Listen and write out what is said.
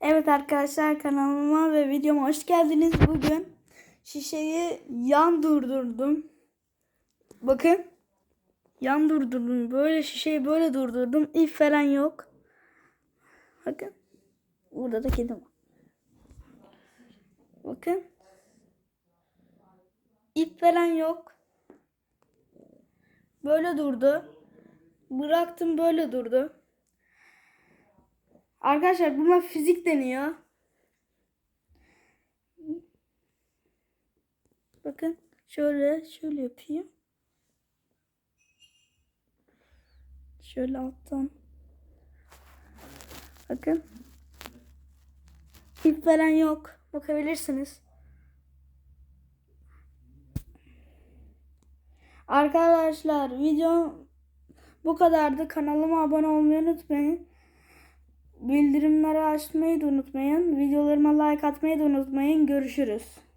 Evet arkadaşlar kanalıma ve videoma hoş geldiniz. Bugün şişeyi yan durdurdum. Bakın. Yan durdurdum. Böyle şişeyi böyle durdurdum. İp falan yok. Bakın. Burada da kedim var. Bakın. İp falan yok. Böyle durdu. Bıraktım böyle durdu. Arkadaşlar buna fizik deniyor. Bakın şöyle şöyle yapayım. Şöyle alttan. Bakın. İp falan yok. Bakabilirsiniz. Arkadaşlar video bu kadardı. Kanalıma abone olmayı unutmayın. Bildirimleri açmayı da unutmayın. Videolarıma like atmayı da unutmayın. Görüşürüz.